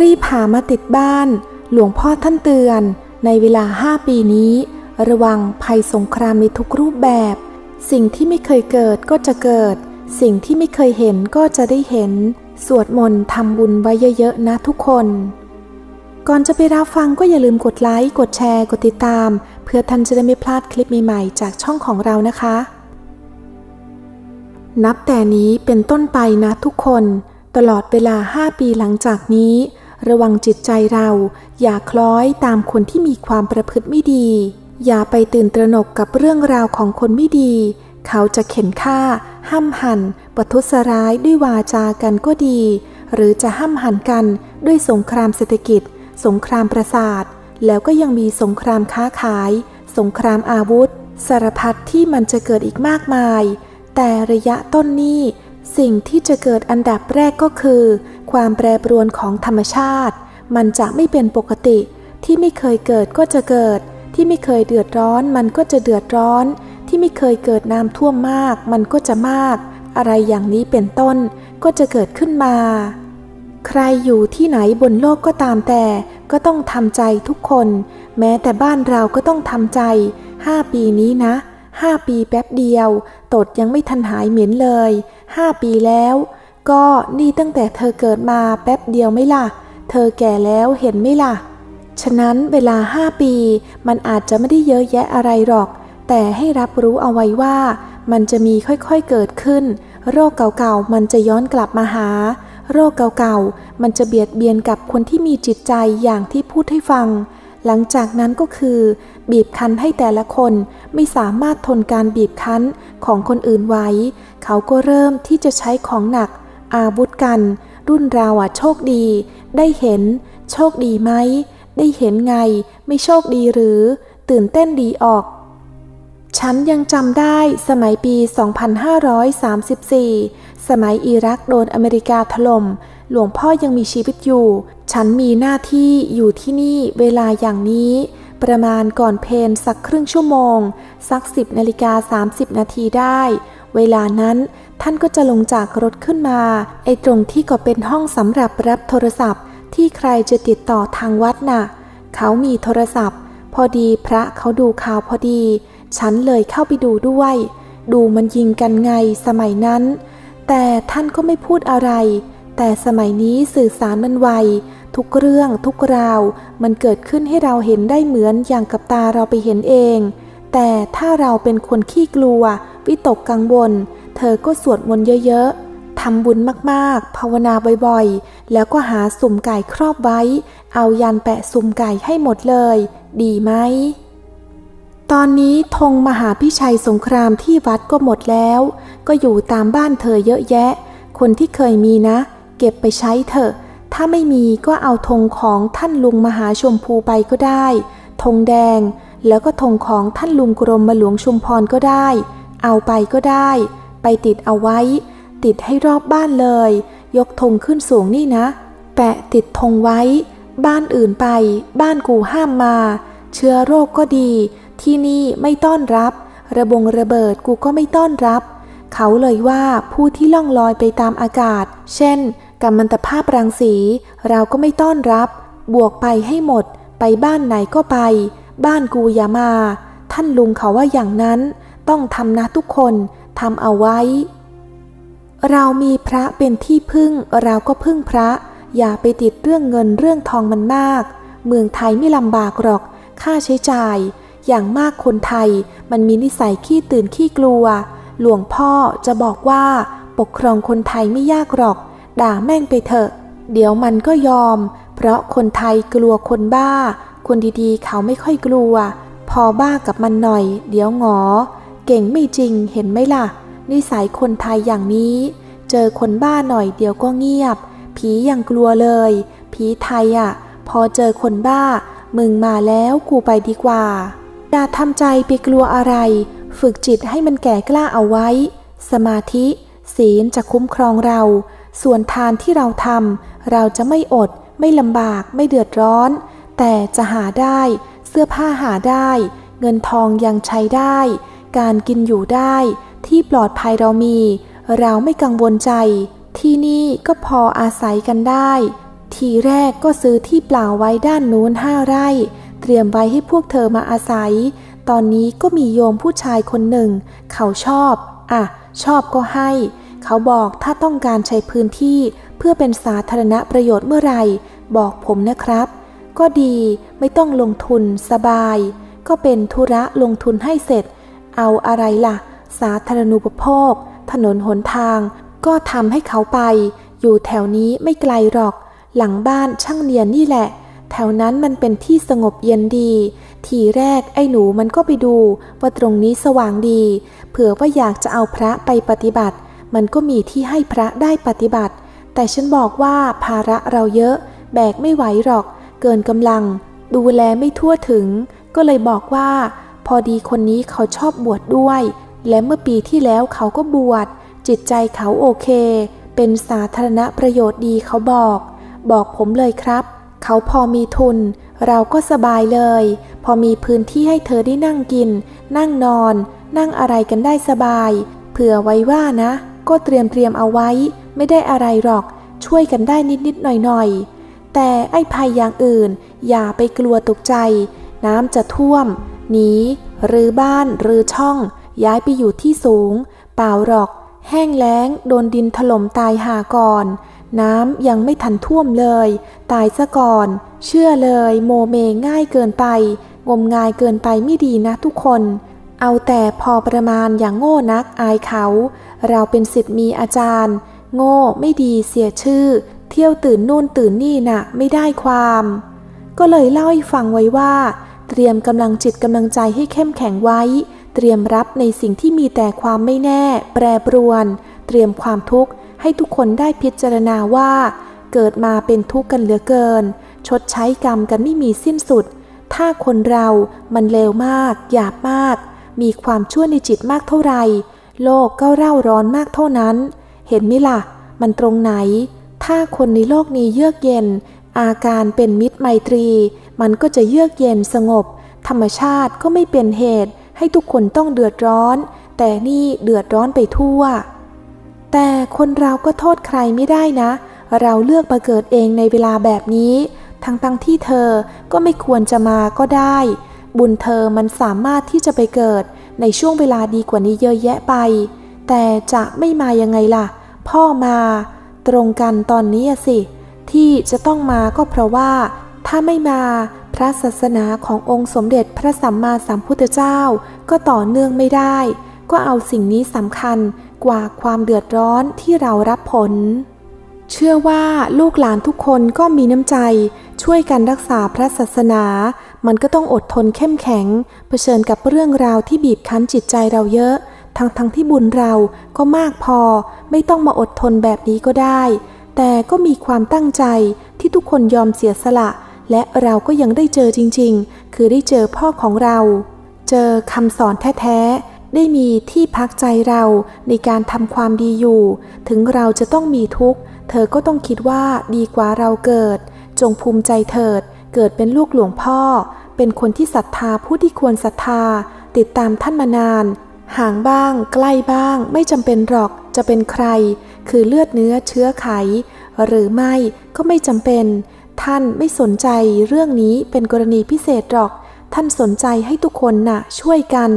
รีบหามาติดบ้าน หลวงพ่อท่านเตือน ในเวลาห้าปีนี้ ระวังภัยสงครามในทุกรูปแบบ สิ่งที่ไม่เคยเกิดก็จะเกิด สิ่งที่ไม่เคยเห็นก็จะได้เห็น สวดมนต์ทำบุญไว้เยอะๆนะทุกคน ก่อนจะไปรับฟังก็อย่าลืมกดไลค์ กดแชร์ กดติดตาม เพื่อท่านจะได้ไม่พลาดคลิปใหม่ๆ จากช่องของเรานะคะ นับแต่นี้เป็นต้นไปนะทุกคน ตลอดเวลาห้าปีหลังจากนี้ ระวังจิตใจเราอย่าคล้อยตามคนที่มีความประพฤติไม่ดี อย่าไปตื่นตระหนกกับเรื่องราวของคนไม่ดี เขาจะเข็นฆ่า ห้ำหันประทุษร้ายด้วยวาจากันก็ดี หรือจะห้ำหันกันด้วยสงครามเศรษฐกิจ สงครามประสาท แล้วก็ยังมีสงครามค้าขาย สงครามอาวุธ สารพัดที่มันจะเกิดอีกมากมาย แต่ระยะต้นนี้ สิ่งที่จะเกิดอันดับแรกก็คือ ความแปรปรวนของธรรมชาติ มันจะไม่เป็นปกติ ที่ไม่เคยเกิดก็จะเกิด ที่ไม่เคยเดือดร้อน มันก็จะเดือดร้อน ที่ไม่เคยเกิดน้ำท่วมมาก มันก็จะมาก อะไรอย่างนี้เป็นต้น ก็จะเกิดขึ้นมา ใครอยู่ที่ไหนบนโลกก็ตามแต่ ก็ต้องทำใจทุกคน แม้แต่บ้านเราก็ต้องทำใจห้าปีนี้นะ ห้าปีแป๊บเดียว ตดยังไม่ทันหายเหม็นเลยห้าปีแล้ว ก็นี่ตั้งแต่เธอเกิดมาแป๊บเดียวไม่ล่ะ เธอแก่แล้วเห็นไหมล่ะ ฉะนั้นเวลาห้าปีมันอาจจะไม่ได้เยอะแยะอะไรหรอก แต่ให้รับรู้เอาไว้ว่า มันจะมีค่อยๆเกิดขึ้น โรคเก่าๆมันจะย้อนกลับมาหา โรคเก่าๆมันจะเบียดเบียนกับคนที่มีจิตใจอย่างที่พูดให้ฟัง หลังจากนั้นก็คือ บีบคั้นให้แต่ละคนไม่สามารถทนการบีบคั้นของคนอื่นไว้ เขาก็เริ่มที่จะใช้ของหนัก อาวุธกัน รุ่นเราอะโชคดี ได้เห็น โชคดีไหม ได้เห็นไง ไม่โชคดีหรือ ตื่นเต้นดีออก ฉันยังจำได้สมัยปี 2534 สมัยอิรักโดนอเมริกาถล่มหลวงพ่อยังมีชีวิตอยู่ ฉันมีหน้าที่อยู่ที่นี่เวลาอย่างนี้ ประมาณก่อนเพนสักครึ่งชั่วโมง สัก10นาฬิกา30นาทีได้ เวลานั้นท่านก็จะลงจากรถขึ้นมา ไอ้ตรงที่ก็เป็นห้องสำหรับรับโทรศัพท์ ที่ใครจะติดต่อทางวัดน่ะ เขามีโทรศัพท์ พอดีพระเขาดูข่าวพอดี ฉันเลยเข้าไปดูด้วย ดูมันยิงกันไงสมัยนั้น แต่ท่านก็ไม่พูดอะไร แต่สมัยนี้สื่อสารมันไว ทุกเรื่องทุกราว มันเกิดขึ้นให้เราเห็นได้เหมือนอย่างกับตาเราไปเห็นเอง แต่ถ้าเราเป็นคนขี้กลัว วิตกกังวล เธอก็สวดมนต์เยอะๆทำบุญมากๆ ภาวนาบ่อยๆ แล้วก็หาสุ่มไก่ครอบไว้ เอายันแปะสุ่มไก่ให้หมดเลย ดีไหมตอนนี้ธงมหาพิชัยสงครามที่วัดก็หมดแล้ว ก็อยู่ตามบ้านเธอเยอะแยะ คนที่เคยมีนะ เก็บไปใช้เถอะ ถ้าไม่มีก็เอาธงของท่านลุงมหาชมพูไปก็ได้ ธงแดง แล้วก็ธงของท่านลุงกรมมาหลวงชุมพรก็ได้ เอาไปก็ได้ ไปติดเอาไว้ ติดให้รอบบ้านเลย ยกธงขึ้นสูงนี่นะ แปะติดธงไว้ บ้านอื่นไป บ้านกูห้ามมา เชื้อโรคก็ดี ที่นี่ไม่ต้อนรับ ระบงระเบิดกูก็ไม่ต้อนรับเขาเลยว่าผู้ที่ล่องลอยไปตามอากาศ เช่น กัมมันตภาพรังสี เราก็ไม่ต้อนรับ บวกไปให้หมด ไปบ้านไหนก็ไป บ้านกูอย่ามา ท่านลุงเขาว่าอย่างนั้น ต้องทำนะทุกคนทำเอาไว้ เรามีพระเป็นที่พึ่ง เราก็พึ่งพระ อย่าไปติดเรื่องเงินเรื่องทองมันมาก เมืองไทยไม่ลำบากหรอก ค่าใช้จ่าย อย่างมากคนไทย มันมีนิสัยขี้ตื่นขี้กลัว หลวงพ่อจะบอกว่าปกครองคนไทยไม่ยากหรอก ด่าแม่งไปเถอะ เดี๋ยวมันก็ยอม เพราะคนไทยกลัวคนบ้า คนดีๆ เขาไม่ค่อยกลัว พอบ้ากับมันหน่อย เดี๋ยวงอ เก่งไม่จริงเห็นไหมล่ะ นิสัยคนไทยอย่างนี้ เจอคนบ้าหน่อยเดี๋ยวก็เงียบ ผียังกลัวเลย ผีไทยอะ่ะ พอเจอคนบ้า มึงมาแล้วกูไปดีกว่าอย่าทำใจไปกลัวอะไร ฝึกจิตให้มันแก่กล้าเอาไว้ สมาธิ ศีลจะคุ้มครองเรา ส่วนทานที่เราทำเราจะไม่อด ไม่ลำบาก ไม่เดือดร้อน แต่จะหาได้ เสื้อผ้าหาได้ เงินทองยังใช้ได้ การกินอยู่ได้ ที่ปลอดภัยเรามี เราไม่กังวลใจ ที่นี่ก็พออาศัยกันได้ ทีแรกก็ซื้อที่เปล่าไว้ด้านนู้นห้าไร่ เตรียมไว้ให้พวกเธอมาอาศัย ตอนนี้ก็มีโยมผู้ชายคนหนึ่ง เขาชอบ อะ ชอบก็ให้ เขาบอกถ้าต้องการใช้พื้นที่เพื่อเป็นสาธารณประโยชน์เมื่อไหร่บอกผมนะครับ ก็ดีไม่ต้องลงทุนสบาย ก็เป็นธุระลงทุนให้เสร็จ เอาอะไรล่ะ สาธารณูปโภค ถนนหนทาง ก็ทำให้เขาไป อยู่แถวนี้ไม่ไกลหรอก หลังบ้านช่างเนียนนี่แหละ แถวนั้นมันเป็นที่สงบเย็นดี ทีแรกไอ้หนูมันก็ไปดู ว่าตรงนี้สว่างดี เผื่อว่าอยากจะเอาพระไปปฏิบัติ มันก็มีที่ให้พระได้ปฏิบัติ แต่ฉันบอกว่าภาระเราเยอะ แบกไม่ไหวหรอก เกินกำลัง ดูแลไม่ทั่วถึง ก็เลยบอกว่า พอดีคนนี้เขาชอบบวชดด้วย และเมื่อปีที่แล้วเขาก็บวช จิตใจเขาโอเค เป็นสาธารณประโยชน์ดีเขาบอก บอกผมเลยครับ เขาพอมีทุน เราก็สบายเลย พอมีพื้นที่ให้เธอได้นั่งกิน นั่งนอน นั่งอะไรกันได้สบาย เผื่อไว้ว่านะ ก็เตรียมเตรียมเอาไว้ ไม่ได้อะไรหรอก ช่วยกันได้นิดนิดหน่อยหน่อยแต่ไอ้ภัยอย่างอื่น อย่าไปกลัวตกใจ น้ำจะท่วม หนีหรือบ้านหรือช่อง ย้ายไปอยู่ที่สูง เปล่าหรอก แห้งแล้ง โดนดินถล่มตายหาก่อน น้ำยังไม่ทันท่วมเลย ตายซะก่อน เชื่อเลย โมเมง่ายเกินไป งมงายเกินไปไม่ดีนะทุกคน เอาแต่พอประมาณอย่างโง่นักอายเขา เราเป็นสิทธิ์มีอาจารย์ โง่ไม่ดีเสียชื่อ เที่ยวตื่นนู่นตื่นนี่น่ะไม่ได้ความ ก็เลยเล่าให้ฟังไว้ว่า เตรียมกำลังจิตกำลังใจให้เข้มแข็งไว้ เตรียมรับในสิ่งที่มีแต่ความไม่แน่ แปรปรวน เตรียมความทุกข์ให้ทุกคนได้พิจารณาว่า เกิดมาเป็นทุกข์กันเหลือเกิน ชดใช้กรรมกันไม่มีสิ้นสุด ถ้าคนเรามันเลวมากหยาบมาก มีความชั่วในจิตมากเท่าไหร่โลกก็เร่าร้อนมากเท่านั้น เห็นไหมล่ะ มันตรงไหน ถ้าคนในโลกนี้เยือกเย็น อาการเป็นมิตรไมตรี มันก็จะเยือกเย็นสงบ ธรรมชาติก็ไม่เป็นเหตุ ให้ทุกคนต้องเดือดร้อน แต่นี่เดือดร้อนไปทั่ว แต่คนเราก็โทษใครไม่ได้นะ เราเลือกมาเกิดเองในเวลาแบบนี้ ทั้งๆที่เธอก็ไม่ควรจะมาก็ได้ บุญเธอมันสามารถที่จะไปเกิดในช่วงเวลาดีกว่านี้เยอะแยะไป แต่จะไม่มายังไงล่ะ พ่อมาตรงกันตอนนี้สิ ที่จะต้องมาก็เพราะว่า ถ้าไม่มาพระศาสนาขององค์สมเด็จพระสัมมาสัมพุทธเจ้า ก็ต่อเนื่องไม่ได้ ก็เอาสิ่งนี้สำคัญกว่าความเดือดร้อนที่เรารับผล เชื่อว่าลูกหลานทุกคนก็มีน้ำใจ ช่วยกันรักษาพระศาสนา มันก็ต้องอดทนเข้มแข็ง เผชิญกับเรื่องราวที่บีบคั้นจิตใจเราเยอะ ทั้งทั้งที่บุญเราก็มากพอ ไม่ต้องมาอดทนแบบนี้ก็ได้ แต่ก็มีความตั้งใจที่ทุกคนยอมเสียสละ และเราก็ยังได้เจอจริง ๆ คือได้เจอพ่อของเรา เจอคำสอนแท้ๆ ได้มีที่พักใจเราในการทำความดีอยู่ ถึงเราจะต้องมีทุกข์ เธอก็ต้องคิดว่าดีกว่าเราเกิด จงภูมิใจเถิด เกิดเป็นลูกหลวงพ่อ เป็นคนที่ศรัทธาผู้ที่ควรศรัทธา ติดตามท่านมานาน ห่างบ้าง ใกล้บ้าง ไม่จำเป็นหรอกจะเป็นใคร คือเลือดเนื้อเชื้อไข หรือไม่ก็ไม่จำเป็น ท่านไม่สนใจเรื่องนี้เป็นกรณีพิเศษหรอก ท่านสนใจให้ทุกคนน่ะ ช่วยกัน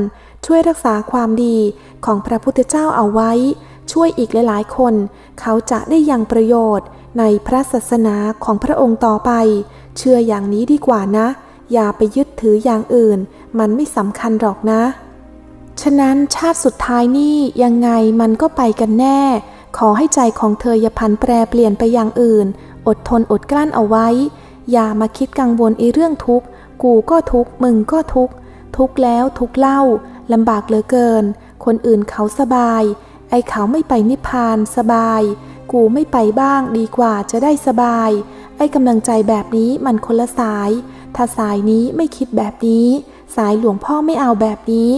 ช่วยรักษาความดีของพระพุทธเจ้าเอาไว้ ช่วยอีกหลายๆ คน เขาจะได้ยังประโยชน์ ในพระศาสนาของพระองค์ต่อไป เชื่ออย่างนี้ดีกว่านะ อย่าไปยึดถืออย่างอื่น มันไม่สำคัญหรอกนะ ฉะนั้นชาติสุดท้ายนี่ยังไงมันก็ไปกันแน่ ขอให้ใจของเธออย่าพันแปรเปลี่ยนไปอย่างอื่น อดทนอดกลั้นเอาไว้ อย่ามาคิดกังวลไอ้เรื่องทุกข์ กูก็ทุกข์ มึงก็ทุกข์ ทุกข์แล้วทุกข์เล่าลำบากเหลือเกิน คนอื่นเขาสบาย ไอ้เขาไม่ไปนิพพานสบาย กูไม่ไปบ้างดีกว่าจะได้สบาย ไอ้กำลังใจแบบนี้มันคนละสาย ถ้าสายนี้ไม่คิดแบบนี้ สายหลวงพ่อไม่เอาแบบนี้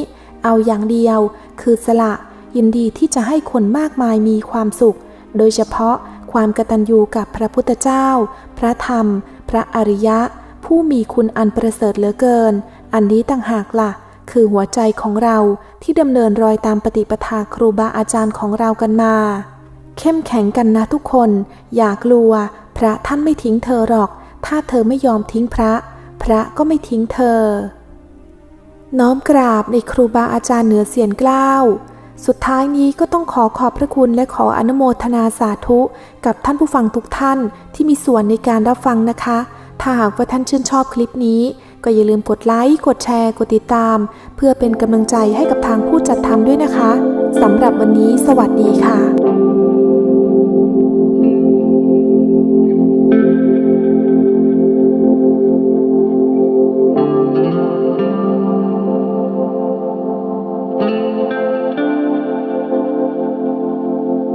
เอาอย่างเดียว คือสละ ยินดีที่จะให้คนมากมายมีความสุข โดยเฉพาะความกตัญญูกับพระพุทธเจ้า พระธรรม พระอริยะ ผู้มีคุณอันประเสริฐเหลือเกิน อันนี้ต่างหากละ่ะ คือหัวใจของเราที่ดำเนินรอยตามปฏิปทาครูบาอาจารย์ของเรากันมา เข้มแข็งกันนะทุกคน อย่ากลัว พระท่านไม่ทิ้งเธอหรอก ถ้าเธอไม่ยอมทิ้งพระ พระก็ไม่ทิ้งเธอ น้อมกราบในครูบาอาจารย์เหนือเสียนเกล้าวสุดท้ายนี้ก็ต้องขอขอบพระคุณและขออนุโมทนาสาธุ กับท่านผู้ฟังทุกท่านที่มีส่วนในการรับฟังนะคะ ถ้าหากว่าท่านชื่นชอบคลิปนี้ ก็อย่าลืมกดไลค์ กดแชร์ กดติดตาม เพื่อเป็นกำลังใจให้กับทางผู้จัดทำด้วยนะคะสำหรับวันนี้ สวัสดีค่ะ